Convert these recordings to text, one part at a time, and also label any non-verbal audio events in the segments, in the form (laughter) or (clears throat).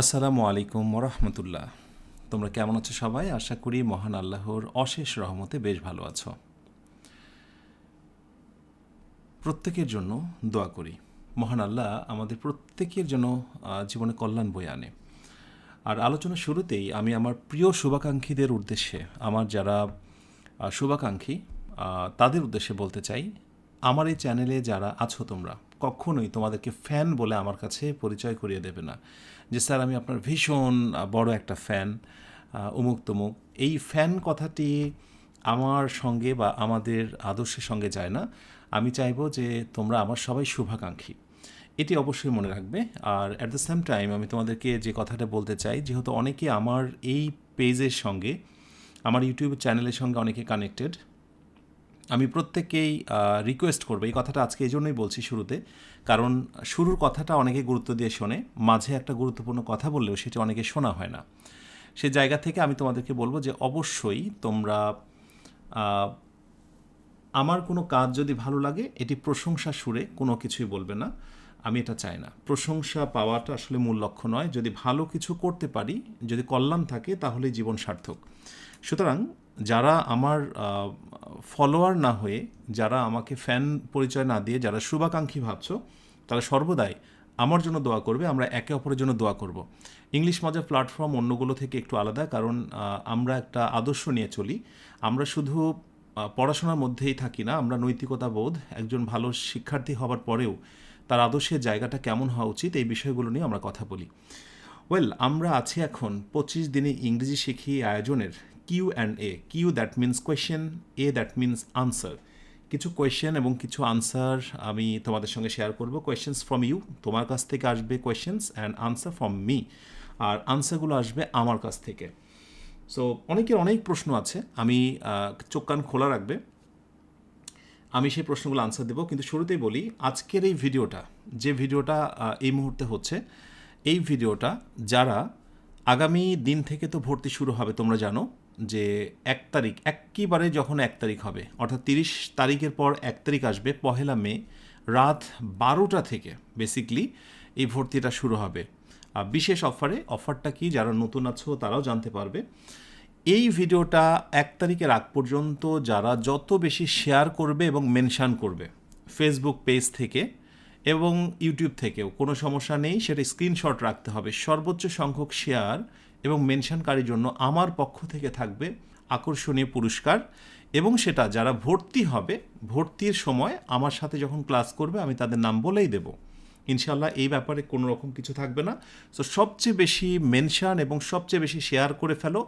আসসালামু আলাইকুম ওরহমতুল্লাহ। তোমরা কেমন আছো সবাই? আশা করি মহান আল্লাহর অশেষ রহমতে বেশ ভালো আছো। প্রত্যেকের জন্য দোয়া করি। মহান আল্লাহ আমাদের প্রত্যেকের জন্য জীবনে কল্যাণ বয়ে আনে। আর আলোচনা শুরুতেই আমি আমার প্রিয় শুভাকাঙ্ক্ষীদের উদ্দেশ্যে, আমার যারা শুভাকাঙ্ক্ষী তাদের উদ্দেশ্যে বলতে চাই, আমার এই চ্যানেলে যারা আছো তোমরা কখনোই তোমাদেরকে ফ্যান বলে আমার কাছে পরিচয় করিয়ে দেবে না। যে স্যার, আমি আপনার ভীষণ বড় একটা ফ্যান উমুক তুমুক। এই ফ্যান কথাটি আমার সঙ্গে বা আমাদের আদর্শের সঙ্গে যায় না। আমি চাইব যে তোমরা আমার সবাই শুভাকাঙ্ক্ষী। এটি অবশ্যই মনে রাখবে। আর অ্যাট দ্য সেম টাইম আমি তোমাদেরকে যে কথাটা বলতে চাই, যেহেতু অনেকে আমার এই পেজের সঙ্গে, আমার ইউটিউব চ্যানেলের সঙ্গে অনেকে কানেক্টেড আমি প্রত্যেককেই রিকোয়েস্ট করব। এই কথাটা আজকে এই জন্যই বলছি শুরুতে। কারণ শুরুর কথাটা অনেকে গুরুত্ব দিয়ে শোনে, মাঝে একটা গুরুত্বপূর্ণ কথা বললেও সেটি অনেকে শোনা হয় না। সে জায়গা থেকে আমি তোমাদেরকে বলব যে অবশ্যই তোমরা আমার কোনো কাজ যদি ভালো লাগে, এটি প্রশংসা সুরে কোনো কিছুই বলবে না। আমি এটা চাই না। প্রশংসা পাওয়াটা আসলে মূল লক্ষ্য নয়। যদি ভালো কিছু করতে পারি, যদি কল্যাণ থাকে তাহলে জীবন সার্থক। সুতরাং যারা আমার ফলোয়ার না হয়ে, যারা আমাকে ফ্যান পরিচয় না দিয়ে, যারা শুভাকাঙ্ক্ষী ভাবছ, তারা সর্বদাই আমার জন্য দোয়া করবে, আমরা একে অপরের জন্য দোয়া করব। ইংলিশ মজার প্ল্যাটফর্ম অন্যগুলো থেকে একটু আলাদা, কারণ আমরা একটা আদর্শ নিয়ে চলি। আমরা শুধু পড়াশোনার মধ্যেই থাকি না, আমরা নৈতিকতা বোধ, একজন ভালো শিক্ষার্থী হওয়ার পরেও তার আদর্শের জায়গাটা কেমন হওয়া উচিত, এই বিষয়গুলো নিয়ে আমরা কথা বলি। ওয়েল আমরা আছি এখন পঁচিশ দিনে ইংরেজি শিখি আয়োজনের Q and A Q that means question A that means answer কিছু কোয়েশ্চেন এবং কিছু আনসার আমি তোমাদের সঙ্গে শেয়ার করব। কোয়েশ্চেন্স ফ্রম ইউ তোমার কাছ থেকে আসবে questions and answer from me আর আনসারগুলো আসবে আমার কাছ থেকে। সো অনেকের অনেক প্রশ্ন আছে, আমি চোখ কান খোলা রাখবে। আমি সেই প্রশ্নগুলো আনসার দেবো, কিন্তু শুরুতেই বলি, আজকের এই ভিডিওটা, যে ভিডিওটা এই মুহূর্তে হচ্ছে, এই ভিডিওটা যারা আগামী দিন থেকে তো ভর্তি শুরু হবে, তোমরা জানো যে এক তারিখ, একেবারে যখন এক তারিখ হবে, অর্থাৎ তিরিশ তারিখের পর এক তারিখ আসবে, পহেলা মে, রাত বারোটা থেকে বেসিকলি এই ভর্তিটা শুরু হবে। আর বিশেষ অফারে অফারটা কি, যারা নতুন আছো তারাও জানতে পারবে। এই ভিডিওটা এক তারিখের আগ পর্যন্ত যারা যত বেশি শেয়ার করবে এবং মেনশান করবে ফেসবুক পেজ থেকে এবং ইউটিউব থেকেও, কোনো সমস্যা নেই, সেটা স্ক্রিনশট রাখতে হবে। সর্বোচ্চ সংখ্যক শেয়ার এবং মেনশনকারীর জন্য আমার পক্ষ থেকে থাকবে আকর্ষণীয় পুরস্কার এবং সেটা যারা ভর্তি হবে, ভর্তির সময় আমার সাথে যখন ক্লাস করবে, আমি তাদের নাম বলেই দেবো। ইনশাল্লাহ এই ব্যাপারে কোনো রকম কিছু থাকবে না। সো সবচেয়ে বেশি মেনশন এবং সবচেয়ে বেশি শেয়ার করে ফেলো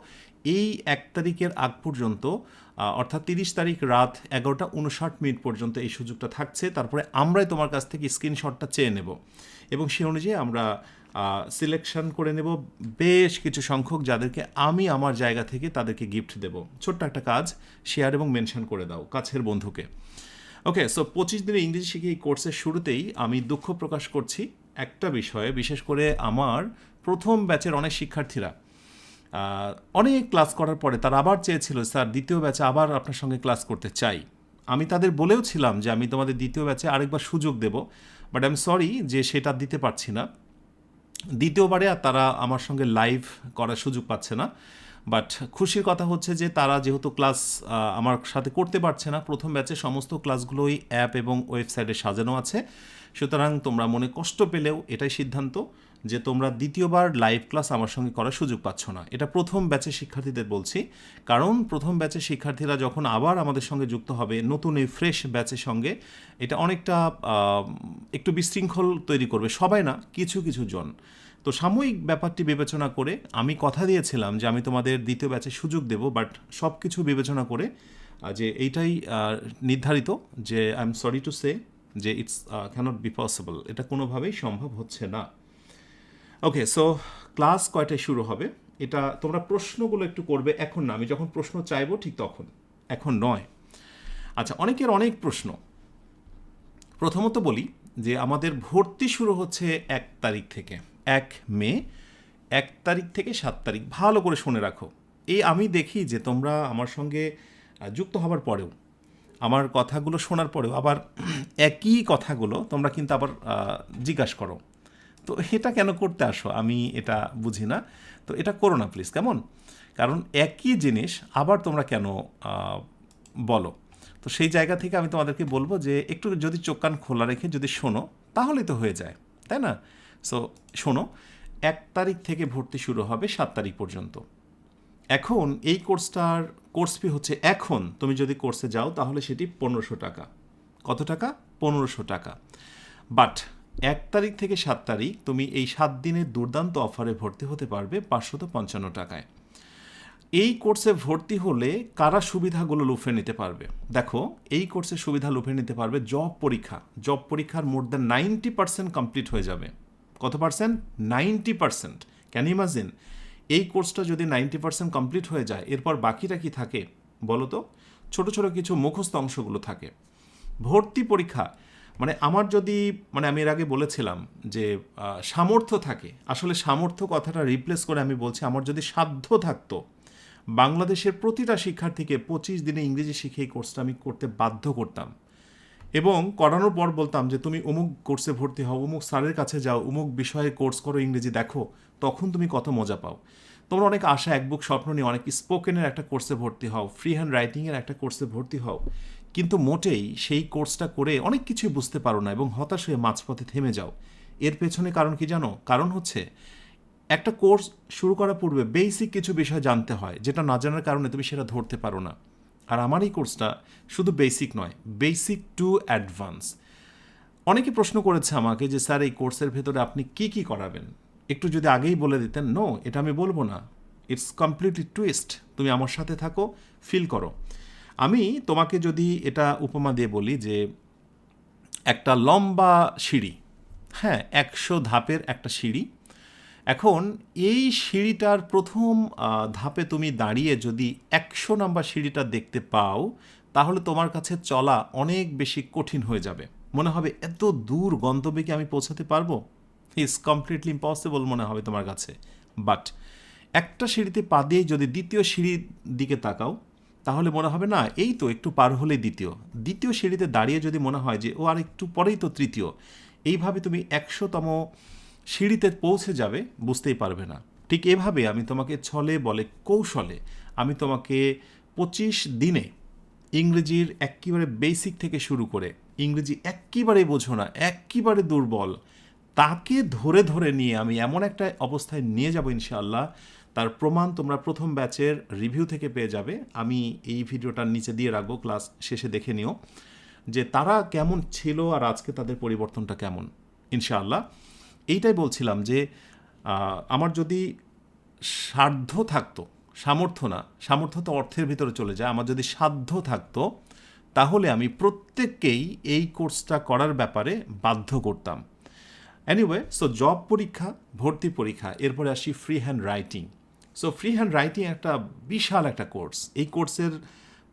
এই এক তারিখের আগ পর্যন্ত অর্থাৎ তিরিশ তারিখ রাত এগারোটা উনষাট মিনিট পর্যন্ত এই সুযোগটা থাকছে। তারপরে আমরাই তোমার কাছ থেকে স্ক্রিনশটটা চেয়ে নেব। এবং সে অনুযায়ী আমরা সিলেকশন করে নেব। বেশ কিছু সংখ্যক যাদেরকে আমি আমার জায়গা থেকে তাদেরকে গিফট দেব। ছোট্ট একটা কাজ শেয়ার এবং মেনশন করে দাও কাছের বন্ধুকে। ওকে সো পঁচিশ দিনের ইংরেজি শিখে এই কোর্সের শুরুতেই আমি দুঃখ প্রকাশ করছি একটা বিষয়ে, বিশেষ করে আমার প্রথম ব্যাচের অনেক শিক্ষার্থীরা। অনেক ক্লাস করার পরে তারা আবার চেয়েছিল, স্যার, দ্বিতীয় ব্যাচে আবার আপনার সঙ্গে ক্লাস করতে চাই। আমি তাদের বলেও ছিলাম যে আমি তোমাদের দ্বিতীয় ব্যাচে আরেকবার সুযোগ দেব বাট আই এম সরি যে সেটা দিতে পারছি না। দ্বিতীয়বারে আর তারা আমার সঙ্গে লাইভ করার সুযোগ পাচ্ছে না। বাট খুশির কথা হচ্ছে যে তারা যেহেতু ক্লাস আমার সাথে করতে পারছে না, প্রথম ব্যাচে সমস্ত ক্লাসগুলোই অ্যাপ এবং ওয়েবসাইটে সাজানো আছে। সুতরাং তোমরা মনে কষ্ট পেলেও এটাই সিদ্ধান্ত। যে তোমরা দ্বিতীয়বার লাইভ ক্লাস আমার সঙ্গে করার সুযোগ পাচ্ছ না। এটা প্রথম ব্যাচের শিক্ষার্থীদের বলছি। কারণ প্রথম ব্যাচের শিক্ষার্থীরা যখন আবার আমাদের সঙ্গে যুক্ত হবে, নতুন এই ফ্রেশ ব্যাচের সঙ্গে, এটা অনেকটা একটু বিশৃঙ্খল তৈরি করবে। সবাই না, কিছু কিছু জন। তো সাময়িক ব্যাপারটি বিবেচনা করে আমি কথা দিয়েছিলাম যে আমি তোমাদের দ্বিতীয় ব্যাচে সুযোগ দেব বাট সব কিছু বিবেচনা করে যে এইটাই নির্ধারিত যে I am sorry to say যে ইটস ক্যানট বি পসিবল এটা কোনোভাবেই সম্ভব হচ্ছে না। ওকে সো ক্লাস কয়টায় শুরু হবে? এটা তোমরা প্রশ্নগুলো একটু করবে এখন না। আমি যখন প্রশ্ন চাইব ঠিক তখন। এখন নয়। আচ্ছা অনেকের অনেক প্রশ্ন। প্রথমত বলি যে আমাদের ভর্তি শুরু হচ্ছে এক তারিখ থেকে। এক মে, এক তারিখ থেকে সাত তারিখ। ভালো করে শুনে রাখো। এই আমি দেখি যে তোমরা আমার সঙ্গে যুক্ত হবার পরেও, আমার কথাগুলো শোনার পরেও আবার (clears throat) একই কথাগুলো তোমরা কিন্তু আবার জিজ্ঞাসা করো। তো এটা কেন করতে আসো? আমি এটা বুঝি না। তো এটা করো না প্লিজ কেমন? কারণ একই জিনিস আবার তোমরা কেন বলো? তো সেই জায়গা থেকে আমি তোমাদেরকে বলব যে একটু যদি চোখ কান খোলা রেখে যদি শোনো তাহলে তো হয়ে যায়, তাই না? সো শোনো, এক তারিখ থেকে ভর্তি শুরু হবে সাত তারিখ পর্যন্ত। এখন এই কোর্সটার, কোর্স ফি হচ্ছে এখন। তুমি যদি কোর্সে যাও, তাহলে সেটি পনেরোশো টাকা। কত টাকা? পনেরোশো টাকা। বাট এক তারিখ থেকে সাত তারিখ তুমি এই সাত দিনের দুর্দান্ত অফারে ভর্তি হতে পারবে পাঁচশত পঞ্চান্ন টাকায়। এই কোর্সে ভর্তি হলে কারা সুবিধাগুলো লুফে নিতে পারবে? দেখো, এই কোর্সে সুবিধা লুফে নিতে পারবে জব পরীক্ষা। জব পরীক্ষার more than ninety percent complete হয়ে যাবে। কত percent? Ninety percent. Can imagine? এই কোর্সটা যদি নাইনটি পার্সেন্ট কমপ্লিট হয়ে যায়, এরপর বাকিটা কি থাকে? বলো তো। ছোটো ছোটো কিছু মুখস্থ অংশগুলো থাকে। ভর্তি পরীক্ষা। মানে আমার যদি মানে আমি এর আগে বলেছিলাম যে সামর্থ্য থাকে, আসলে সামর্থ্য কথাটা রিপ্লেস করে আমি বলছি, আমার যদি সাধ্য থাকতো, বাংলাদেশের প্রতিটা শিক্ষার্থীকে পঁচিশ দিনে ইংরেজি শিখে এই কোর্সটা আমি করতে বাধ্য করতাম। এবং করানোর পর বলতাম যে, তুমি অমুক কোর্সে ভর্তি হও, অমুক স্যারের কাছে যাও, অমুক বিষয়ে কোর্স করো, ইংরেজি দেখো, তখন তুমি কত মজা পাও। তোমরা অনেক আশা, এক বুক স্বপ্ন নিয়ে অনেক স্পোকেনের একটা কোর্সে ভর্তি হও ফ্রি হ্যান্ড রাইটিংয়ের একটা কোর্সে ভর্তি হও। কিন্তু মোটেই সেই কোর্সটা করে অনেক কিছুই বুঝতে পারো না এবং হতাশ হয়ে মাঝপথে থেমে যাও। এর পেছনে কারণ কি জানো? কারণ হচ্ছে, একটা কোর্স শুরু করার পূর্বে বেসিক কিছু বিষয় জানতে হয়, যেটা না জানার কারণে তুমি সেটা ধরতে পারো না। আর আমার এই কোর্সটা শুধু বেসিক নয়, বেসিক টু অ্যাডভান্স। অনেকে প্রশ্ন করেছে আমাকে যে, স্যার, এই কোর্সের ভেতরে আপনি কি কি করাবেন? একটু যদি আগেই বলে দিতেন নো এটা আমি বলব না। ইটস কমপ্লিটলি টুইস্ট তুমি আমার সাথে থাকো ফিল করো। আমি তোমাকে যদি এটা উপমা দিয়ে বলি যে একটা লম্বা সিঁড়ি হ্যাঁ একশো ধাপের একটা সিঁড়ি। এখন এই সিঁড়িটার প্রথম ধাপে তুমি দাঁড়িয়ে যদি একশো নাম্বার সিঁড়িটা দেখতে পাও, তাহলে তোমার কাছে চলা অনেক বেশি কঠিন হয়ে যাবে। মনে হবে, এত দূর গন্তব্যে কি আমি পৌঁছাতে পারব? ইজ কমপ্লিটলি ইম্পসিবল মনে হবে তোমার কাছে। বাট একটা সিঁড়িতে পা দিয়ে যদি দ্বিতীয় সিঁড়ির দিকে তাকাও তাহলে মনে হবে, না, এই তো একটু পার হলেই দ্বিতীয়। দ্বিতীয় সিঁড়িতে দাঁড়িয়ে যদি মনে হয় যে, ও আর একটু পরেই তো তৃতীয়, এইভাবে তুমি একশোতম সিঁড়িতে পৌঁছে যাবে, বুঝতেই পারবে না। ঠিক এভাবে আমি তোমাকে ছলে বলে কৌশলে আমি তোমাকে পঁচিশ দিনে ইংরেজির একেবারে বেসিক থেকে শুরু করে, ইংরেজি একেবারে বোঝো না, একেবারে দুর্বল, তাকে ধরে ধরে নিয়ে আমি এমন একটা অবস্থায় নিয়ে যাব ইনশাআল্লাহ তার প্রমাণ তোমরা প্রথম ব্যাচের রিভিউ থেকে পেয়ে যাবে। আমি এই ভিডিওটার নিচে দিয়ে রাখব, ক্লাস শেষে দেখে নিও যে তারা কেমন ছিল আর আজকে তাদের পরিবর্তনটা কেমন, ইনশাআল্লাহ। এইটাই বলছিলাম যে আমার যদি সাধ্য থাকতো, সামর্থ্য না, সামর্থ্য তো অর্থের ভিতরে চলে যায়, আমার যদি সাধ্য থাকতো, তাহলে আমি প্রত্যেককেই এই কোর্সটা করার ব্যাপারে বাধ্য করতাম। এনিওয়ে সো জব পরীক্ষা, ভর্তি পরীক্ষা, এরপরে আসি free handwriting so free handwriting একটা বিশাল একটা কোর্স এই কোর্সের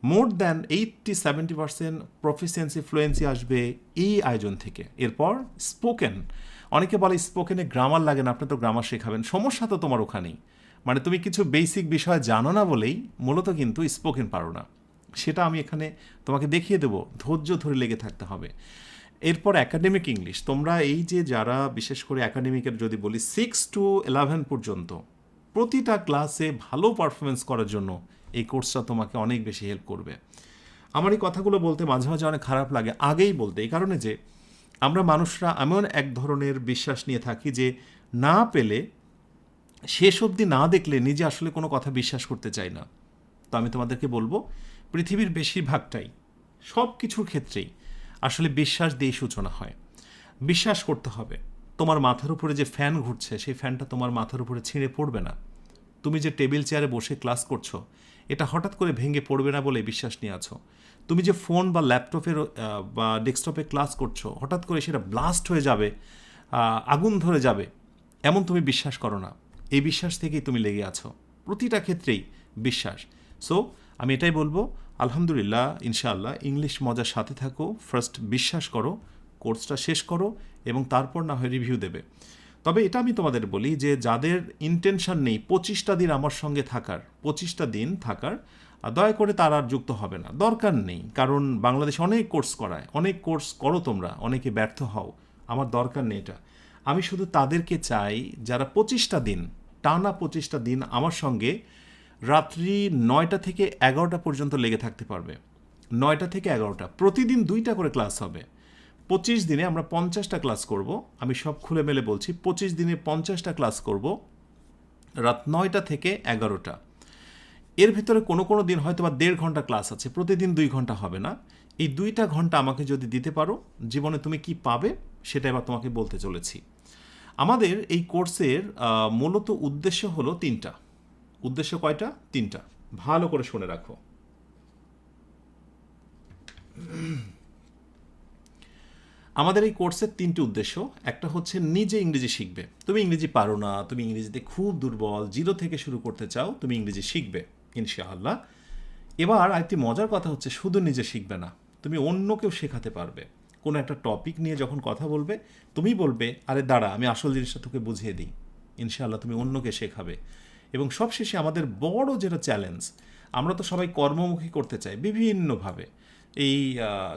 more than eighty, seventy percent proficiency fluency আসবে এই আয়োজন থেকে। এরপর স্পোকেন অনেকে বলে স্পোকেনে গ্রামার লাগে না, আপনি তো গ্রামার শেখাবেন। সমস্যা তো তোমার ওখানেই। মানে তুমি কিছু বেসিক বিষয় জানো না বলেই মূলত কিন্তু স্পোকেন পারো না। সেটা আমি এখানে তোমাকে দেখিয়ে দেবো। ধৈর্য ধরে লেগে থাকতে হবে। এরপর অ্যাকাডেমিক ইংলিশ তোমরা এই যে যারা, বিশেষ করে অ্যাকাডেমিকের যদি বলি সিক্স টু ইলেভেন পর্যন্ত প্রতিটা ক্লাসে ভালো পারফরমেন্স করার জন্য এই কোর্সটা তোমাকে অনেক বেশি হেল্প করবে। আমার এই কথাগুলো বলতে মাঝে মাঝে অনেক খারাপ লাগে, আগেই বলতে, এই কারণে যে আমরা মানুষরা এমন এক ধরনের বিশ্বাস নিয়ে থাকি যে না পেলে, শেষ অবধি না দেখলে নিজে আসলে কোনো কথা বিশ্বাস করতে চাই না। তো আমি তোমাদেরকে বলব, পৃথিবীর বেশিরভাগটাই সব কিছুর ক্ষেত্রেই আসলে বিশ্বাস দিয়েই সূচনা হয়। বিশ্বাস করতে হবে। তোমার মাথার উপরে যে ফ্যান ঘুরছে, সেই ফ্যানটা তোমার মাথার উপরে ছিঁড়ে পড়বে না। তুমি যে টেবিল চেয়ারে বসে ক্লাস করছ, এটা হঠাৎ করে ভেঙে পড়বে না বলে বিশ্বাস নিয়ে আছো। তুমি যে ফোন বা ল্যাপটপের বা ডেস্কটপে ক্লাস করছ, হঠাৎ করে সেটা ব্লাস্ট হয়ে যাবে আগুন ধরে যাবে, এমন তুমি বিশ্বাস করো না। এই বিশ্বাস থেকেই তুমি লেগে আছো। প্রতিটা ক্ষেত্রেই বিশ্বাস। সো আমি এটাই বলব, আলহামদুলিল্লাহ, ইনশাআল্লাহ, ইংলিশ মজার সাথে থাকো ফার্স্ট বিশ্বাস করো, কোর্সটা শেষ করো এবং তারপর না হয় রিভিউ দেবে। তবে এটা আমি তোমাদের বলি যে যাদের ইন্টেনশন নেই, পঁচিশটা দিন আমার সঙ্গে থাকার, পঁচিশটা দিন থাকার দয়া করে তার আর যুক্ত হবে না। দরকার নেই, কারণ বাংলাদেশে অনেক কোর্স করায়, অনেক কোর্স করো তোমরা, অনেকে ব্যর্থ হও, আমার দরকার নেই এটা। আমি শুধু তাদেরকে চাই যারা পঁচিশটা দিন, টানা পঁচিশটা দিন আমার সঙ্গে রাত্রি নয়টা থেকে এগারোটা পর্যন্ত লেগে থাকতে পারবে। নয়টা থেকে এগারোটা, প্রতিদিন দুইটা করে ক্লাস হবে। পঁচিশ দিনে আমরা পঞ্চাশটা ক্লাস করব। আমি সব খুলে মেলে বলছি, পঁচিশ দিনে পঞ্চাশটা ক্লাস করব, রাত নয়টা থেকে এগারোটা। এর ভিতরে কোনো কোনো দিন হয়তো বা দেড় ঘণ্টা ক্লাস আছে, প্রতিদিন দুই ঘণ্টা হবে না। এই দুইটা ঘণ্টা আমাকে যদি দিতে পারো, জীবনে তুমি কি পাবে সেটা এবার তোমাকে বলতে চলেছি। আমাদের এই কোর্সের মূলত উদ্দেশ্য হলো তিনটা। উদ্দেশ্য কয়টা? তিনটা। ভালো করে শুনে রাখো। আমাদের এই কোর্সের তিনটি উদ্দেশ্য। একটা হচ্ছে নিজে ইংরেজি শিখবে। তুমি ইংরেজি পারো না, তুমি ইংরেজিতে খুব দুর্বল, জিরো থেকে শুরু করতে চাও, তুমি ইংরেজি শিখবে, ইনশাআল্লাহ। এবার আরেকটি মজার কথা হচ্ছে শুধু নিজে শিখবে না, তুমি অন্যকেও শেখাতে পারবে। কোনো একটা টপিক নিয়ে যখন কথা বলবে, তুমি বলবে, আরে দাঁড়া, আমি আসল জিনিসটা তোকে বুঝিয়ে দিই। ইনশাআল্লাহ তুমি অন্যকে শেখাবে। এবং সবশেষে আমাদের বড় যেটা চ্যালেঞ্জ আমরা তো সবাই কর্মমুখী করতে চাই, বিভিন্নভাবে। এই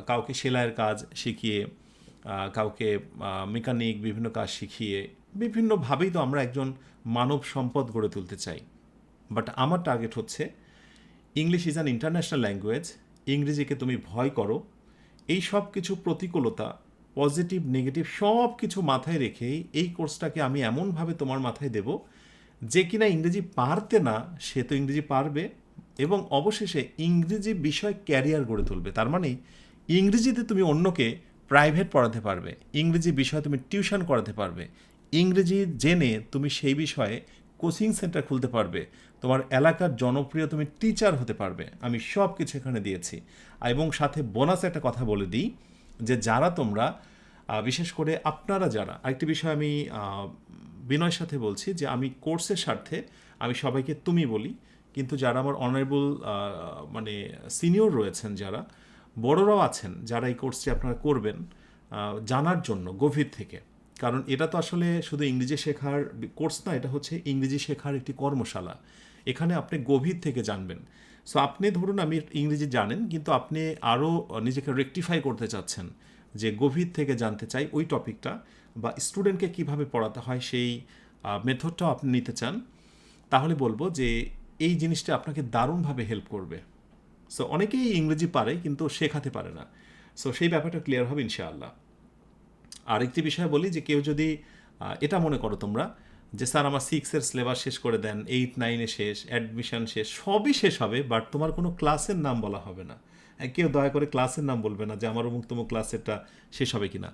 কাউকে সেলাইয়ের কাজ শিখিয়ে কাউকে মেকানিক বিভিন্ন কাজ শিখিয়ে বিভিন্নভাবেই তো আমরা একজন মানব সম্পদ গড়ে তুলতে চাই। বাট আমার টার্গেট হচ্ছে English is an international language ইংরেজিকে তুমি ভয় করো, এই সব কিছু প্রতিকূলতা পজিটিভ নেগেটিভ সব কিছু মাথায় রেখেই এই কোর্সটাকে আমি এমনভাবে তোমার মাথায় দেব যে কিনা ইংরেজি পারতে না, সে তো ইংরেজি পারবে এবং অবশেষে ইংরেজি বিষয় ক্যারিয়ার গড়ে তুলবে। তার মানে ইংরেজিতে তুমি অন্যকে প্রাইভেট পড়াতে পারবে। ইংরেজি বিষয়ে তুমি টিউশন করাতে পারবে। ইংরেজি জেনে তুমি সেই বিষয়ে কোচিং সেন্টার খুলতে পারবে। তোমার এলাকার জনপ্রিয় তুমি টিচার হতে পারবে। আমি সব কিছু এখানে দিয়েছি। এবং সাথে বোনাস একটা কথা বলে দিই, যে যারা তোমরা বিশেষ করে আপনারা যারা, আরেকটি বিষয় আমি বিনয়ের সাথে বলছি যে আমি কোর্সের স্বার্থে আমি সবাইকে তুমি বলি। কিন্তু যারা আমার অনারেবল মানে সিনিয়র রয়েছেন যারা বড়রাও আছেন যারা এই কোর্সটি আপনারা করবেন জানার জন্য গভীর থেকে। কারণ এটা তো আসলে শুধু ইংরেজি শেখার কোর্স না, এটা হচ্ছে ইংরেজি শেখার একটি কর্মশালা। এখানে আপনি গভীর থেকে জানবেন। সো আপনি ধরুন আমি ইংরেজি জানেন, কিন্তু আপনি আরও নিজেকে রেকটিফাই করতে চাচ্ছেন যে গভীর থেকে জানতে চাই ওই টপিকটা বা স্টুডেন্টকে কীভাবে পড়াতে হয় সেই মেথডটাও আপনি নিতে চান, তাহলে বলব যে এই জিনিসটা আপনাকে দারুণভাবে হেল্প করবে। সো অনেকেই ইংরেজি পারে, কিন্তু শেখাতে পারে না। সো সেই ব্যাপারটা ক্লিয়ার হবে ইনশাআল্লাহ। আরেকটি বিষয় বলি যে, কেউ যদি এটা মনে করো তোমরা যে, স্যার, আমার সিক্সের সিলেবাস শেষ করে দেন এইট নাইনে শেষ অ্যাডমিশন শেষ, সবই শেষ হবে বাট তোমার কোনো ক্লাসের নাম বলা হবে না। কেউ দয়া করে ক্লাসের নাম বলবে না যে, আমার অমুক তমুক ক্লাসেরটা শেষ হবে কিনা?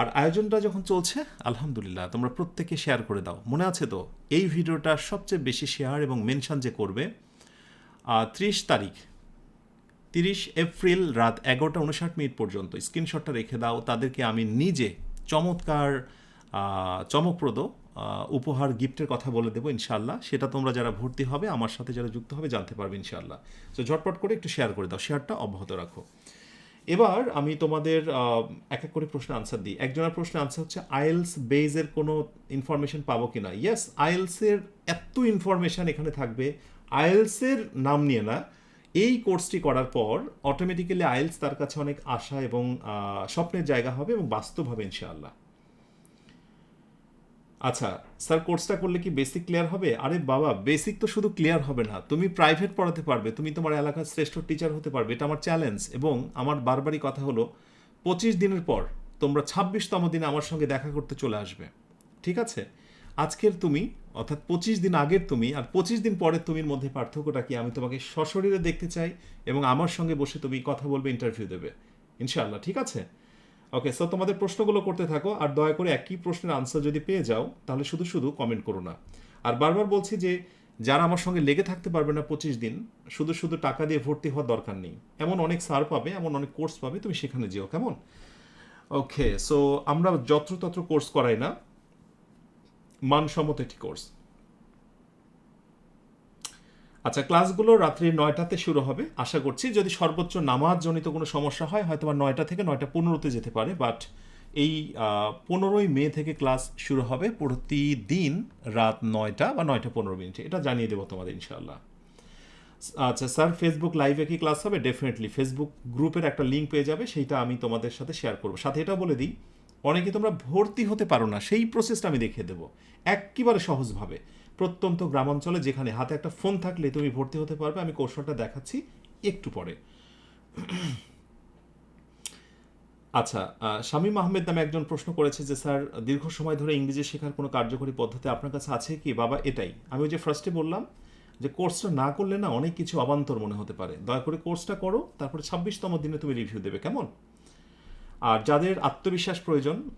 আর আয়োজনটা যখন চলছে, আলহামদুলিল্লাহ, তোমরা প্রত্যেকে শেয়ার করে দাও। মনে আছে তো? এই ভিডিওটা সবচেয়ে বেশি শেয়ার এবং মেনশন যে করবে ত্রিশ তারিখ তিরিশ এপ্রিল রাত এগারোটা উনষাট মিনিট পর্যন্ত। স্ক্রিনশটটা রেখে দাও, তাদেরকে আমি নিজে চমৎকার চমকপ্রদ উপহার, গিফটের কথা বলে দেবো ইনশাল্লাহ সেটা তোমরা যারা ভর্তি হবে, আমার সাথে যারা যুক্ত হবে, জানতে পারবে ইনশাল্লাহ তো ঝটপট করে একটু শেয়ার করে দাও শেয়ারটা অব্যাহত রাখো। এবার আমি তোমাদের এক এক করে প্রশ্নের আনসার দিই। একজনের প্রশ্নের আনসার হচ্ছে, আইএলস বেজের কোনো ইনফরমেশন পাবো কি না ইয়েস আইএলসের এত ইনফরমেশন এখানে থাকবে আইএলসের নাম নিয়ে না এই কোর্সটি করার পর অটোমেটিক্যালি আইএলস তার কাছে অনেক আশা এবং স্বপ্নের জায়গা হবে এবং বাস্তব হবে ইনশাআল্লাহ। আচ্ছা স্যার কোর্সটা করলে কি বেসিক ক্লিয়ার হবে? আরে বাবা বেসিক তো শুধু ক্লিয়ার হবে না। তুমি প্রাইভেট পড়াতে পারবে, তুমি তোমার এলাকার শ্রেষ্ঠ টিচার হতে পারবে, এটা আমার চ্যালেঞ্জ এবং আমার বারবারই কথা হলো, পঁচিশ দিনের পর তোমরা ছাব্বিশতম দিনে আমার সঙ্গে দেখা করতে চলে আসবে। ঠিক আছে? আজকের তুমি, অর্থাৎ পঁচিশ দিন আগের তুমি আর পঁচিশ দিন পরের তুমির মধ্যে পার্থক্যটা কি? আমি তোমাকে সশরীরে দেখতে চাই এবং আমার সঙ্গে বসে তুমি কথা বলবে ইন্টারভিউ দেবে। ইনশাআল্লাহ, ঠিক আছে? ওকে সো তোমাদের প্রশ্নগুলো করতে থাকো আর দয়া করে একই প্রশ্নের আনসার যদি পেয়ে যাও, তাহলে শুধু শুধু কমেন্ট করো না। আর বারবার বলছি যে, যারা আমার সঙ্গে লেগে থাকতে পারবে না পঁচিশ দিন, শুধু শুধু টাকা দিয়ে ভর্তি হওয়ার দরকার নেই। এমন অনেক সার পাবে, এমন অনেক কোর্স পাবে, তুমি সেখানে যেও, কেমন? ওকে সো আমরা যত্রতত্র কোর্স করাই না। মানসম্মত একটি কোর্স আচ্ছা ক্লাসগুলো রাত্রি নয়টাতে শুরু হবে। আশা করছি যদি সর্বোচ্চ নামাজ জনিত কোনো সমস্যা হয়, হয়তো বা নয়টা থেকে নয়টা পনেরোতে যেতে পারে। বাট এই পনেরোই মে থেকে ক্লাস শুরু হবে প্রতিদিন রাত নয়টা বা নয়টা পনেরো মিনিটে। এটা জানিয়ে দেবো তোমাদের, ইনশাআল্লাহ। আচ্ছা স্যার ফেসবুক লাইভে কি ক্লাস হবে? ডেফিনেটলি ফেসবুক গ্রুপের একটা লিঙ্ক পেয়ে যাবে। সেইটা আমি তোমাদের সাথে শেয়ার করব। সাথে এটা বলে দিই অনেকে তোমরা ভর্তি হতে পারো না, সেই প্রসেসটা আমি দেখিয়ে দেবো। একেবারে সহজভাবে। প্রত্যন্ত গ্রামাঞ্চলে যেখানে হাতে একটা ফোন থাকলে তুমি ভর্তি হতে পারবে, আমি কৌশলটা দেখাচ্ছি একটু পরে। আচ্ছা শামীম আহমেদ নামে একজন প্রশ্ন করেছে যে, স্যার, দীর্ঘ সময় ধরে ইংরেজি শেখার কোনো কার্যকরী পদ্ধতি আপনার কাছে আছে কি? বাবা, এটাই। আমি ওই যে ফার্স্টে বললাম যে, কোর্সটা না করলে না অনেক কিছু অবান্তর মনে হতে পারে। দয়া করে কোর্সটা করো, তারপরে ছাব্বিশতম দিনে তুমি রিভিউ দেবে, কেমন? আর যাদের আত্মবিশ্বাস প্রয়োজন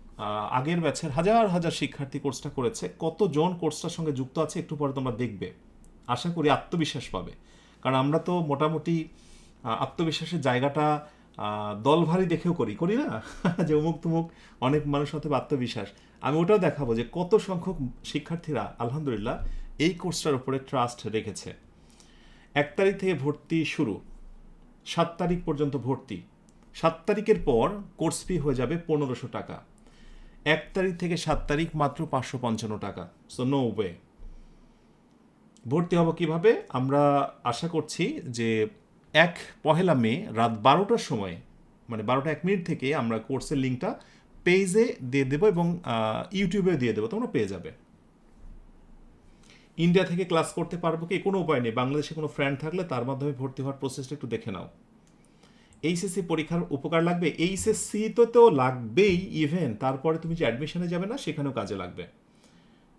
আগের ব্যাচের হাজার হাজার শিক্ষার্থী কোর্সটা করেছে কতজন কোর্সটার সঙ্গে যুক্ত আছে একটু পরে তোমরা দেখবে। আশা করি আত্মবিশ্বাস পাবে। কারণ আমরা তো মোটামুটি আত্মবিশ্বাসের জায়গাটা আহ, দলভারী দেখেও করি। করি না? (laughs) যে অমুক তুমুক অনেক মানুষ হতে আত্মবিশ্বাস। আমি ওটাও দেখাবো যে কত সংখ্যক শিক্ষার্থীরা আলহামদুলিল্লাহ এই কোর্সটার উপরে ট্রাস্ট রেখেছে। এক তারিখ থেকে ভর্তি শুরু। সাত তারিখ পর্যন্ত ভর্তি। সাত তারিখের পর কোর্স ফি হয়ে যাবে পনেরোশো টাকা। এক তারিখ থেকে সাত তারিখ মাত্র পাঁচশো পঞ্চান্ন টাকা। সো নো ওয়ে ভর্তি হব কীভাবে? আমরা আশা করছি যে এক পহেলা মে রাত বারোটার সময় মানে বারোটা এক মিনিট থেকে আমরা কোর্সের লিঙ্কটা পেজে দিয়ে দেবো এবং ইউটিউবে দিয়ে দেবো, তোমরা পেয়ে যাবে। ইন্ডিয়া থেকে ক্লাস করতে পারব কি? কোনো উপায় নেই। বাংলাদেশে কোনো ফ্রেন্ড থাকলে তার মাধ্যমে ভর্তি হওয়ার প্রসেসটা একটু দেখে নাও। এইচএসসি পরীক্ষার উপকার লাগবে? এইচএসসি তো তো লাগবেই ইভেন তারপরে তুমি যে অ্যাডমিশনে যাবে না, সেখানেও কাজে লাগবে।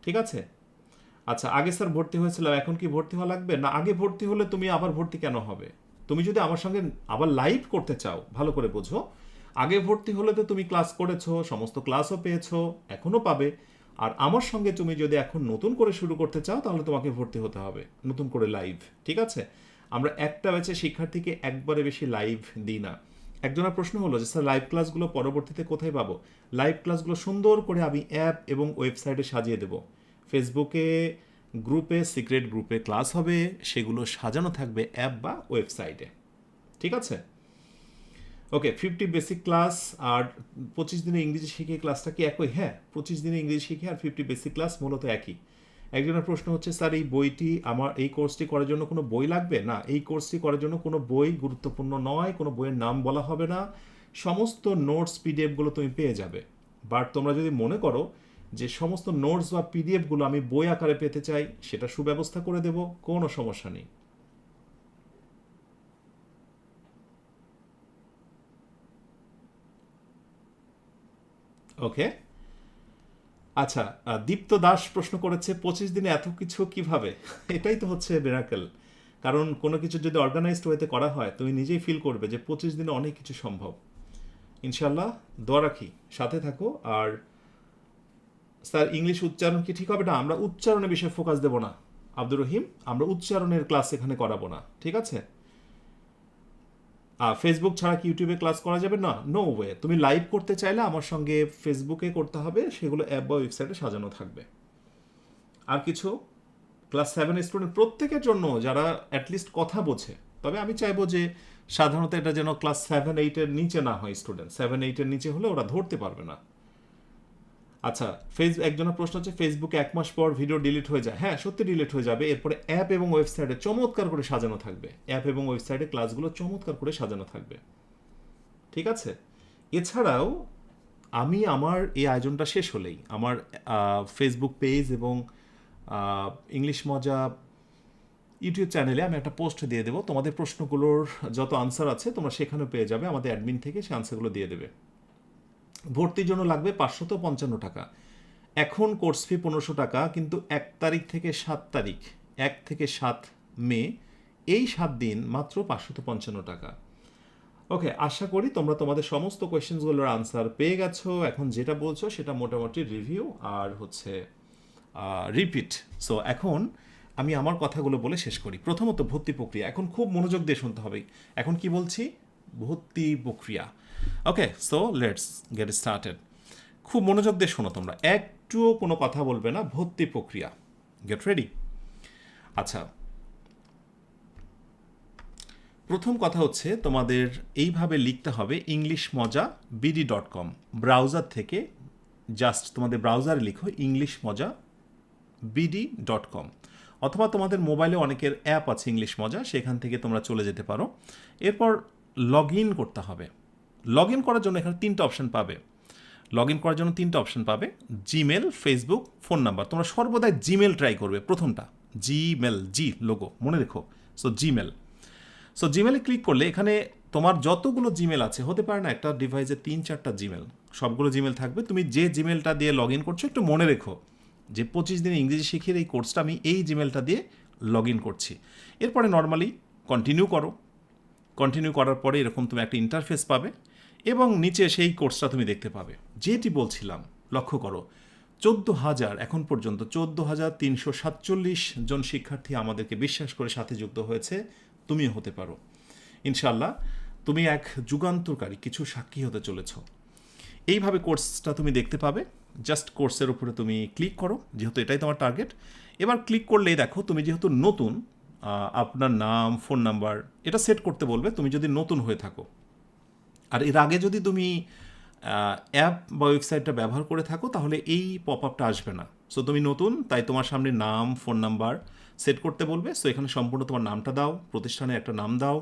ঠিক আছে? আচ্ছা আগে স্যার ভর্তি হয়েছিলাম, এখন কি ভর্তি হওয়া লাগবে? না, আগে ভর্তি হলে তুমি আবার ভর্তি কেন হবে? তুমি যদি আমার সঙ্গে আবার লাইভ করতে চাও, ভালো করে বোঝো। আগে ভর্তি হলে তো তুমি ক্লাস করেছ, সমস্ত ক্লাসও পেয়েছ, এখনও পাবে। আর আমার সঙ্গে তুমি যদি এখন নতুন করে শুরু করতে চাও, তাহলে তোমাকে ভর্তি হতে হবে, নতুন করে লাইভ ঠিক আছে? আমরা একটা ব্যাচে শিক্ষার্থীকে একবারে বেশি লাইভ দিই না। একজনের প্রশ্ন হলো যে, স্যার লাইভ ক্লাসগুলো পরবর্তীতে কোথায় পাবো? লাইভ ক্লাসগুলো সুন্দর করে আমি অ্যাপ এবং ওয়েবসাইটে সাজিয়ে দেবো। ফেসবুকে গ্রুপে সিক্রেট গ্রুপে ক্লাস হবে, সেগুলো সাজানো থাকবে অ্যাপ বা ওয়েবসাইটে ঠিক আছে? ওকে ফিফটি বেসিক ক্লাস আর পঁচিশ দিনে ইংরেজি শিখে ক্লাসটা কি একই? হ্যাঁ পঁচিশ দিনে ইংরেজি শিখে আর ফিফটি বেসিক ক্লাস মূলত একই। একজনের প্রশ্ন হচ্ছে, স্যার, এই বইটি আমার, এই কোর্সটি করার জন্য কোনো বই লাগবে? না, এই কোর্সটি করার জন্য কোনো বই গুরুত্বপূর্ণ নয়, কোনো বইয়ের নাম বলা হবে না। সমস্ত নোটস, পিডিএফগুলো তুমি পেয়ে যাবে। বাট তোমরা যদি মনে করো যে সমস্ত নোটস বা পিডিএফগুলো আমি বই আকারে পেতে চাই, সেটা সুব্যবস্থা করে দেব, কোনো সমস্যা নেই। ওকে আচ্ছা দীপ্ত দাস প্রশ্ন করেছে, পঁচিশ দিনে এত কিছু কীভাবে? এটাই তো হচ্ছে বেরাকেল কারণ কোনো কিছু যদি অর্গানাইজড ওয়েতে করা হয়, তুমি নিজেই ফিল করবে যে পঁচিশ দিনে অনেক কিছু সম্ভব। ইনশাল্লাহ দোয়া রাখি, সাথে থাকো। আর স্যার, ইংলিশ উচ্চারণ কি ঠিক হবে? না, আমরা উচ্চারণের বিষয়ে ফোকাস দেব না। আব্দুর রহিম, আমরা উচ্চারণের ক্লাস এখানে করাবো না। ঠিক আছে? ফেসবুক ছাড়া কি ইউটিউবে ক্লাস করা যাবে? না নো ওয়ে তুমি লাইভ করতে চাইলে আমার সঙ্গে ফেসবুকে করতে হবে, সেগুলো অ্যাপ বা ওয়েবসাইটে সাজানো থাকবে। আর কিছু? ক্লাস সেভেন স্টুডেন্ট প্রত্যেকের জন্য যারা অ্যাটলিস্ট কথা বোঝে, তবে আমি চাইব যে সাধারণত এটা যেন ক্লাস সেভেন এইটের নিচে না হয় স্টুডেন্ট সেভেন এইটের নিচে হলে ওরা ধরতে পারবে না। আচ্ছা ফেস একজনের প্রশ্ন হচ্ছে ফেসবুকে এক মাস পর ভিডিও ডিলিট হয়ে যায়। হ্যাঁ সত্যি ডিলিট হয়ে যাবে। এরপরে অ্যাপ এবং ওয়েবসাইটে চমৎকার করে সাজানো থাকবে। অ্যাপ এবং ওয়েবসাইটে ক্লাসগুলো চমৎকার করে সাজানো থাকবে। ঠিক আছে? এছাড়াও, আমি আমার এই আয়োজনটা শেষ হলেই, আমার ফেসবুক পেজ এবং ইংলিশ মজা ইউটিউব চ্যানেলে আমি একটা পোস্ট দিয়ে দেবো। তোমাদের প্রশ্নগুলোর যত আনসার আছে, তোমরা সেখানেও পেয়ে যাবে। আমাদের অ্যাডমিন থেকে সে আনসারগুলো দিয়ে দেবে। ভর্তির জন্য লাগবে পাঁচশত পঞ্চান্ন টাকা। এখন কোর্স ফি পনেরোশো টাকা, কিন্তু এক তারিখ থেকে সাত তারিখ, এক থেকে সাত মে, এই সাত দিন মাত্র পাঁচশত পঞ্চান্ন টাকা। ওকে, আশা করি তোমরা তোমাদের সমস্ত কোয়েশ্চেন্সগুলোর আনসার পেয়ে গেছো। এখন যেটা বলছো সেটা মোটামুটি রিভিউ আর হচ্ছে রিপিট। সো এখন আমি আমার কথাগুলো বলে শেষ করি। প্রথমত ভর্তি প্রক্রিয়া। এখন খুব মনোযোগ দিয়ে শুনতে হবে। এখন কি বলছি? ভর্তি প্রক্রিয়া। Okay so let's get started খুব মনোযোগ দিয়ে শোনো তোমরা। একটুও কোনো কথা বলবে না, ভর্তি প্রক্রিয়া। গেট রেডি আচ্ছা। প্রথম কথা হচ্ছে তোমাদের এইভাবে লিখতে হবে English Moja BD dot com browser থেকে জাস্ট তোমাদের ব্রাউজারে লিখো ইংলিশ মজা বিডি ডট কম অথবা তোমাদের মোবাইলে অনেকের অ্যাপ আছে ইংলিশ মজা, সেখান থেকে তোমরা চলে যেতে পারো। এরপর লগ ইন করতে হবে। লগ ইন করার জন্য এখানে তিনটা অপশন পাবে। লগ ইন করার জন্য তিনটা অপশন পাবে। জিমেল ফেসবুক ফোন নাম্বার তোমরা সর্বদাই জিমেল ট্রাই করবে প্রথমটা। জিমেল জি লোগো মনে রেখো। সো জিমেল সো জিমেলে ক্লিক করলে এখানে তোমার যতগুলো জিমেল আছে, হতে পারে না একটা ডিভাইসে তিন চারটা জিমেল সবগুলো জিমেল থাকবে। তুমি যে জিমেলটা দিয়ে লগ ইন করছ, একটু মনে রেখো যে পঁচিশ দিনে ইংরেজি শিখিয়ে এই কোর্সটা আমি এই জিমেলটা দিয়ে লগ ইন করছি। এরপরে নর্মালি কন্টিনিউ করো। কন্টিনিউ করার পরে এরকম তুমি একটা ইন্টারফেস পাবে। এবং নিচে সেই কোর্সটা তুমি দেখতে পাবে। যেটি বলছিলাম, লক্ষ্য করো, চোদ্দ হাজার, এখন পর্যন্ত চোদ্দ হাজার তিনশো সাতচল্লিশ জন শিক্ষার্থী আমাদেরকে বিশ্বাস করে সাথে যুক্ত হয়েছে, তুমিও হতে পারো। ইনশাল্লাহ তুমি এক যুগান্তরকারী কিছু সাক্ষী হতে চলেছ। এইভাবে কোর্সটা তুমি দেখতে পাবে। জাস্ট কোর্সের উপরে তুমি ক্লিক করো, যেহেতু এটাই তোমার টার্গেট। এবার ক্লিক করলেই দেখো, তুমি যেহেতু নতুন আপনার নাম, ফোন নাম্বার, এটা সেট করতে বলবে, তুমি যদি নতুন হয়ে থাকো। আর এর আগে যদি তুমি অ্যাপ বা ওয়েবসাইটটা ব্যবহার করে থাকো, তাহলে এই পপ আপটা আসবে না। সো তুমি নতুন, তাই তোমার সামনে নাম ফোন নাম্বার সেট করতে বলবে। সো এখানে সম্পূর্ণ তোমার নামটা দাও, প্রতিষ্ঠানে একটা নাম দাও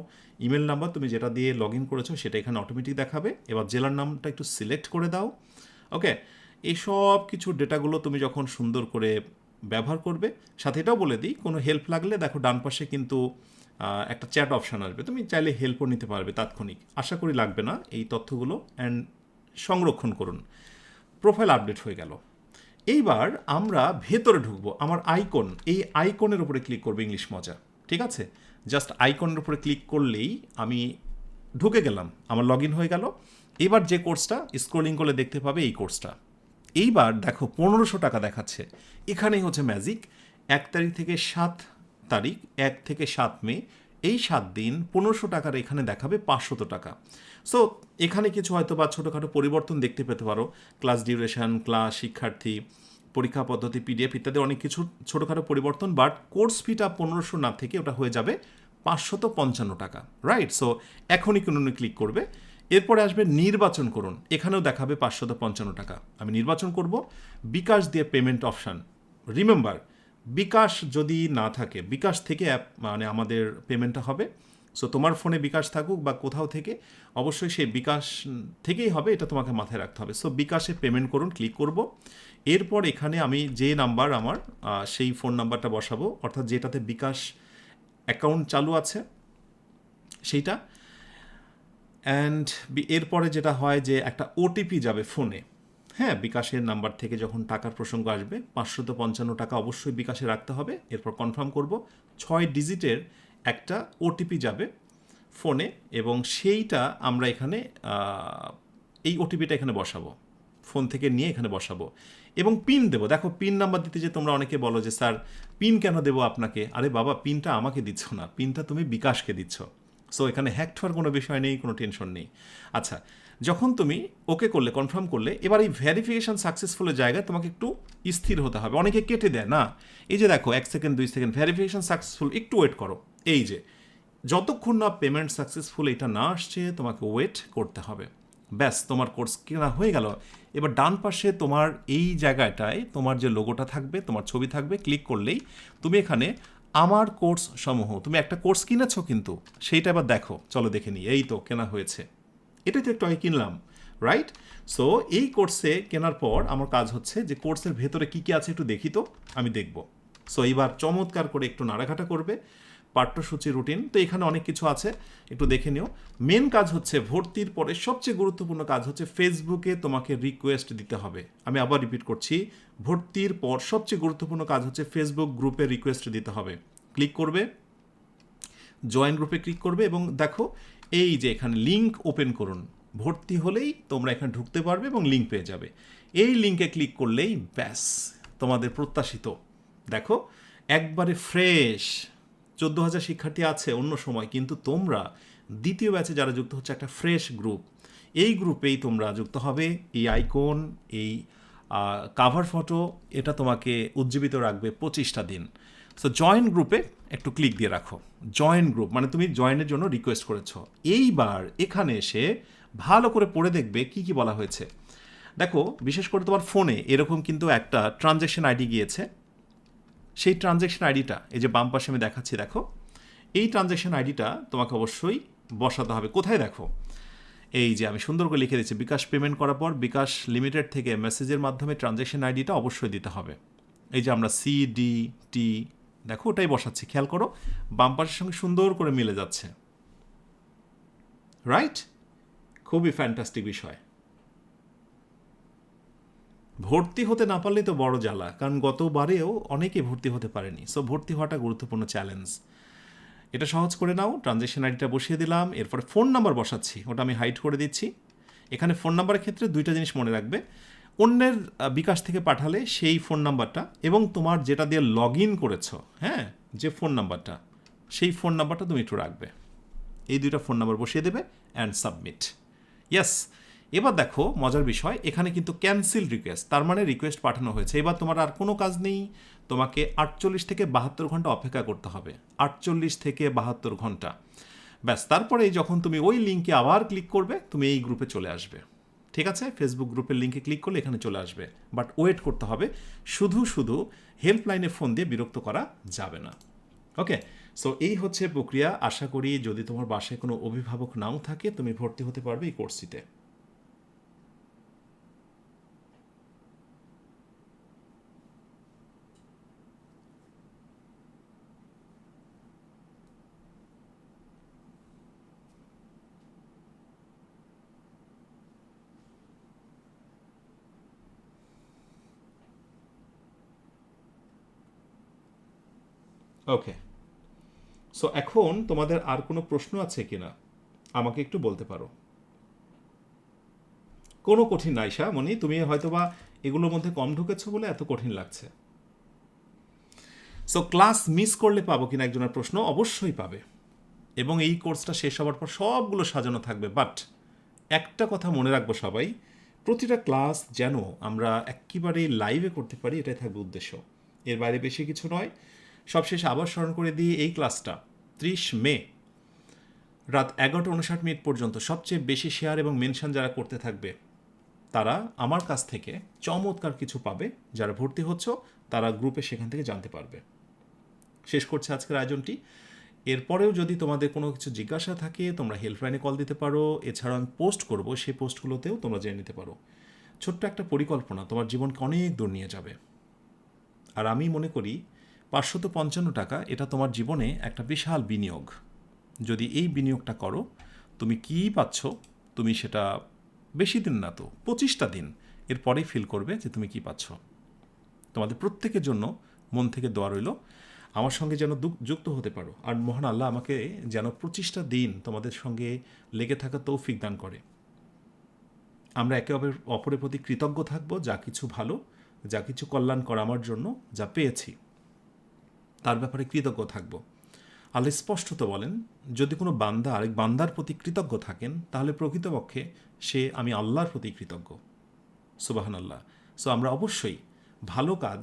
ইমেল নাম্বার তুমি যেটা দিয়ে লগ ইন করেছ সেটা এখানে অটোমেটিক দেখাবে। এবার জেলার নামটা একটু সিলেক্ট করে দাও। ওকে এই সব কিছু ডেটাগুলো তুমি যখন সুন্দর করে ব্যবহার করবে, সাথে এটাও বলে দিই, কোনো হেল্প লাগলে দেখো ডান পাশে কিন্তু একটা চ্যাট অপশান আসবে। তুমি চাইলে হেল্পও নিতে পারবে তাৎক্ষণিক। আশা করি লাগবে না এই তথ্যগুলো অ্যান্ড সংরক্ষণ করুন। প্রোফাইল আপডেট হয়ে গেল। এইবার আমরা ভেতরে ঢুকবো। আমার আইকন এই আইকনের উপরে ক্লিক করবে ইংলিশ মজা। ঠিক আছে? জাস্ট আইকনের উপরে ক্লিক করলেই আমি ঢুকে গেলাম। আমার লগ হয়ে গেল। এবার যে কোর্সটা স্ক্রোলিং করলে দেখতে পাবে এই কোর্সটা এইবার দেখো পনেরোশো টাকা দেখাচ্ছে। এখানেই হচ্ছে ম্যাজিক এক তারিখ থেকে সাত তারিখ, এক থেকে সাত মে। এই সাত দিন পনেরোশো টাকার এখানে দেখাবে পাঁচশত টাকা। সো এখানে কিছু হয়তো বা ছোটোখাটো পরিবর্তন দেখতে পেতে পারো। ক্লাস ডিউরেশন ক্লাস শিক্ষার্থী, পরীক্ষা পদ্ধতি পিডিএফ ইত্যাদি অনেক কিছু ছোটোখাটো পরিবর্তন বাট কোর্স ফিটা পনেরোশো না থেকে ওটা হয়ে যাবে পাঁচশত পঞ্চান্ন টাকা রাইট সো এখনই কোনো ক্লিক করবে। এরপরে আসবে নির্বাচন করুন। এখানেও দেখাবে পাঁচশত পঞ্চান্ন টাকা। আমি নির্বাচন করব। বিকাশ দিয়ে পেমেন্ট অপশান রিমেম্বার বিকাশ যদি না থাকে, বিকাশ থেকে অ্যাপ মানে আমাদের পেমেন্টটা হবে। সো তোমার ফোনে বিকাশ থাকুক বা কোথাও থেকে, অবশ্যই সেই বিকাশ থেকেই হবে, এটা তোমাকে মাথায় রাখতে হবে। সো বিকাশে পেমেন্ট করুন ক্লিক করব। এরপর এখানে আমি যে নাম্বার আমার সেই ফোন নাম্বারটা বসাবো, অর্থাৎ যেটাতে বিকাশ অ্যাকাউন্ট চালু আছে, সেইটা। অ্যান্ড এরপরে যেটা হয় যে একটা ওটিপি যাবে ফোনে হ্যাঁ বিকাশের নাম্বার থেকে যখন টাকার প্রসঙ্গ আসবে পাঁচশত পঞ্চান্ন টাকা অবশ্যই বিকাশে রাখতে হবে। এরপর কনফার্ম করব, ছয় ডিজিটের একটা ওটিপি যাবে ফোনে এবং সেইটা আমরা এখানে এই ওটিপিটা এখানে বসাবো। ফোন থেকে নিয়ে এখানে বসাবো। এবং পিন দেবো। দেখো পিন নাম্বার দিতে যে তোমরা অনেকে বলো যে, স্যার পিন কেন দেবো আপনাকে? আরে বাবা পিনটা আমাকে দিচ্ছ না। পিনটা তুমি বিকাশকে দিচ্ছ। সো এখানে হ্যাক্ট হওয়ার কোনো বিষয় নেই, কোনো টেনশন নেই। আচ্ছা যখন তুমি ওকে করলে কনফার্ম করলে, এবার এই ভ্যারিফিকেশন সাকসেসফুলের জায়গায় তোমাকে একটু স্থির হতে হবে। অনেকে কেটে দেয়, না? এই যে দেখো, এক সেকেন্ড দুই সেকেন্ড ভ্যারিফিকেশন সাকসেসফুল একটু ওয়েট করো। এই যে, যতক্ষণ না পেমেন্ট সাকসেসফুল এটা না আসছে, তোমাকে ওয়েট করতে হবে। ব্যাস, তোমার কোর্স কেনা হয়ে গেল। এবার ডান পাশে তোমার এই জায়গাটায় তোমার যে লোগোটা থাকবে, তোমার ছবি থাকবে ক্লিক করলেই তুমি এখানে আমার কোর্স সমূহ, তুমি একটা কোর্স কিনেছো কিন্তু, সেইটা এবার দেখো। চলো দেখে নিই। এই তো, কেনা হয়েছে। এটাই তো একটু আগে কিনলাম রাইট সো এই কোর্সে কেনার পর আমার কাজ হচ্ছে যে কোর্সের ভেতরে কী কী আছে একটু দেখি তো, আমি দেখব। সো এইবার চমৎকার করে একটু নাড়াঘাটা করবে, পাঠ্যসূচি রুটিন তো এখানে অনেক কিছু আছে, একটু দেখে নিও। মেন কাজ হচ্ছে ভর্তির পরে সবচেয়ে গুরুত্বপূর্ণ কাজ হচ্ছে ফেসবুকে তোমাকে রিকোয়েস্ট দিতে হবে। আমি আবার রিপিট করছি, ভর্তির পর সবচেয়ে গুরুত্বপূর্ণ কাজ হচ্ছে ফেসবুক গ্রুপে রিকোয়েস্ট দিতে হবে। ক্লিক করবে জয়েন গ্রুপে ক্লিক করবে এবং দেখো এই যে এখানে লিংক ওপেন করুন, ভর্তি হলেই তোমরা এখানে ঢুকতে পারবে এবং লিঙ্ক পেয়ে যাবে। এই লিঙ্কে ক্লিক করলেই ব্যাস, তোমাদের প্রত্যাশিত। দেখো, একবারে ফ্রেশ চোদ্দ হাজার শিক্ষার্থী আছে অন্য সময়, কিন্তু তোমরা দ্বিতীয় ব্যাচে যারা যুক্ত হচ্ছে একটা ফ্রেশ গ্রুপ এই গ্রুপেই তোমরা যুক্ত হবে, এই আইকন এই কাভার ফটো এটা তোমাকে উজ্জীবিত রাখবে পঁচিশটা দিন। সো জয়েন গ্রুপে একটু ক্লিক দিয়ে রাখো। জয়েন গ্রুপ মানে তুমি জয়েনের জন্য রিকোয়েস্ট করেছ। এইবার এখানে এসে ভালো করে পড়ে দেখবে কি কি বলা হয়েছে। দেখো, বিশেষ করে তোমার ফোনে এরকম কিন্তু একটা ট্রানজ্যাকশন আইডি গিয়েছে। সেই ট্রানজ্যাকশন আইডিটা এই যে বাম পাশে আমি দেখাচ্ছি, দেখো। এই ট্রানজ্যাকশন আইডিটা তোমাকে অবশ্যই বসাতে হবে। কোথায় দেখো? এই যে আমি সুন্দর করে লিখে দিচ্ছি, বিকাশ পেমেন্ট করার পর বিকাশ লিমিটেড থেকে মেসেজের মাধ্যমে ট্রানজ্যাকশন আইডিটা অবশ্যই দিতে হবে। এই যে আমরা সি ডি টি দেখো, ওটাই বসাচ্ছি, খেয়াল করো, বাম পাশের সঙ্গে সুন্দর করে মিলে যাচ্ছে। রাইট খুবই ফ্যান্টাস্টিক বিষয়। ভর্তি হতে না পারলেই তো বড় জ্বালা, কারণ গতবারেও অনেকে ভর্তি হতে পারেনি। সো ভর্তি হওয়াটা গুরুত্বপূর্ণ চ্যালেঞ্জ এটা সহজ করে নাও ট্রানজেকশন আইডিটা বসিয়ে দিলাম, এরপরে ফোন নাম্বার বসাচ্ছি, ওটা আমি হাইড করে দিচ্ছি। এখানে ফোন নাম্বারের ক্ষেত্রে দুইটা জিনিস মনে রাখবে। অন্যের বিকাশ থেকে পাঠালে সেই ফোন নাম্বারটা এবং তোমার যেটা দিয়ে লগ ইন করেছ হ্যাঁ যে ফোন নাম্বারটা, সেই ফোন নাম্বারটা তুমি একটু রাখবে। এই দুইটা ফোন নাম্বার বসিয়ে দেবে অ্যান্ড সাবমিট ইয়াস এবার দেখো মজার বিষয়, এখানে কিন্তু ক্যান্সেল রিকোয়েস্ট তার মানে রিকোয়েস্ট পাঠানো হয়েছে। এবার তোমার আর কোনো কাজ নেই, তোমাকে আটচল্লিশ থেকে বাহাত্তর ঘণ্টা অপেক্ষা করতে হবে, আটচল্লিশ থেকে বাহাত্তর ঘণ্টা। ব্যাস তারপরে যখন তুমি ওই লিঙ্কে আবার ক্লিক করবে, তুমি এই গ্রুপে চলে আসবে। ঠিক আছে? ফেসবুক গ্রুপের লিঙ্কে ক্লিক করলে এখানে চলে আসবে। বাট ওয়েট করতে হবে। শুধু শুধু হেল্পলাইনে ফোন দিয়ে বিরক্ত করা যাবে না। ওকে সো এই হচ্ছে প্রক্রিয়া। আশা করি যদি তোমার বাসায় কোনো অভিভাবক নাও থাকে, তুমি ভর্তি হতে পারবে এই কোর্সটিতে ওকে সো এখন তোমাদের আর কোনো প্রশ্ন আছে কিনা? আমাকে একটু বলতে পারো। কোনো কঠিন নাই শাহ মনি তুমি হয়তোবা এগুলোর মধ্যে কম ঢুকেছো বলে এত কঠিন লাগছে। সো ক্লাস মিস করলে পাবো কিনা একজনের প্রশ্ন? অবশ্যই পাবে। এবং এই কোর্সটা শেষ হওয়ার পর সবগুলো সাজানো থাকবে। বাট একটা কথা মনে রাখব সবাই, প্রতিটা ক্লাস যেন আমরা একেবারে লাইভে করতে পারি, এটাই থাকবে উদ্দেশ্য। এর বাইরে বেশি কিছু নয়। সবশেষে আবার স্মরণ করে দিয়ে এই ক্লাসটা, ত্রিশ মে, রাত এগারোটা উনষাট মিনিট পর্যন্ত সবচেয়ে বেশি শেয়ার এবং মেনশন যারা করতে থাকবে, তারা আমার কাছ থেকে চমৎকার কিছু পাবে। যারা ভর্তি হচ্ছ, তারা গ্রুপে সেখান থেকে জানতে পারবে। শেষ করছে আজকের আয়োজনটি। এরপরেও যদি তোমাদের কোনো কিছু জিজ্ঞাসা থাকে, তোমরা হেল্পলাইনে কল দিতে পারো। এছাড়াও আমি পোস্ট করব, সেই পোস্টগুলোতেও তোমরা জেনে নিতে পারো। ছোট্ট একটা পরিকল্পনা, তোমার জীবনকে অনেক দূর নিয়ে যাবে। আর আমি মনে করি পাঁচশত পঞ্চান্ন টাকা, এটা তোমার জীবনে একটা বিশাল বিনিয়োগ। যদি এই বিনিয়োগটা করো, তুমি কী পাচ্ছ, তুমি সেটা বেশি দিন না তো, পঁচিশটা দিন, এরপরেই ফিল করবে যে তুমি কী পাচ্ছ। তোমাদের প্রত্যেকের জন্য মন থেকে দোয়া রইল, আমার সঙ্গে যেন যুক্ত হতে পারো। আর মহান আল্লাহ আমাকে যেন পঁচিশটা দিন তোমাদের সঙ্গে লেগে থাকা তৌফিক দান করে। আমরা একে অপরের অপরের প্রতি কৃতজ্ঞ থাকব, যা কিছু ভালো, যা কিছু কল্যাণ করা আমার জন্য, যা পেয়েছি। তার ব্যাপারে কৃতজ্ঞ থাকব। আল্লাহ স্পষ্টত বলেন, যদি কোনো বান্দা আরেক বান্দার প্রতি কৃতজ্ঞ থাকেন, তাহলে প্রকৃতপক্ষে সে আমি আল্লাহর প্রতি কৃতজ্ঞ। সুবাহান আল্লাহ সো আমরা অবশ্যই ভালো কাজ,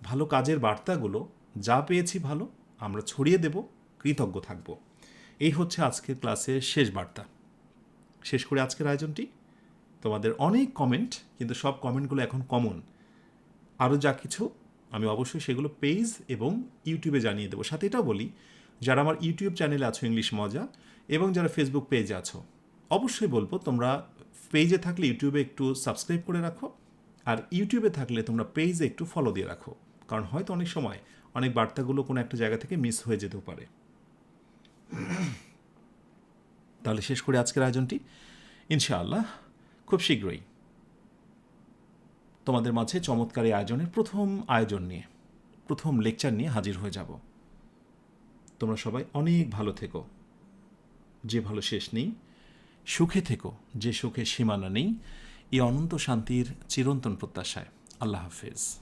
ভালো কাজের বার্তাগুলো যা পেয়েছি ভালো, আমরা ছড়িয়ে দেব, কৃতজ্ঞ থাকব। এই হচ্ছে আজকের ক্লাসের শেষ বার্তা। শেষ করে আজকের আয়োজনটি। তোমাদের অনেক কমেন্ট কিন্তু সব কমেন্টগুলো এখন কমন আরও যা কিছু আমি অবশ্যই সেগুলো পেজ এবং ইউটিউবে জানিয়ে দেবো। সাথে এটাও বলি, যারা আমার ইউটিউব চ্যানেলে আছো, ইংলিশ মজা, এবং যারা ফেসবুক পেজে আছো, অবশ্যই বলব তোমরা পেজে থাকলে ইউটিউবে একটু সাবস্ক্রাইব করে রাখো, আর ইউটিউবে থাকলে তোমরা পেজে একটু ফলো দিয়ে রাখো, কারণ হয়তো অনেক সময় অনেক বার্তাগুলো কোনো একটা জায়গা থেকে মিস হয়ে যেতেও পারে। তাহলে শেষ করে আজকের আয়োজনটি। ইনশাআল্লাহ, খুব শীঘ্রই। তোমাদের মাঝে চমৎকার এই আয়োজনের প্রথম আয়োজন নিয়ে, প্রথম লেকচার নিয়ে হাজির হয়ে যাব। তোমরা সবাই অনেক ভালো থেকো। যে ভালো শেষ নেই, সুখে থেকো। যে সুখে সীমানা নেই, এই অনন্ত শান্তির চিরন্তন প্রত্যাশায়। আল্লাহ হাফেজ।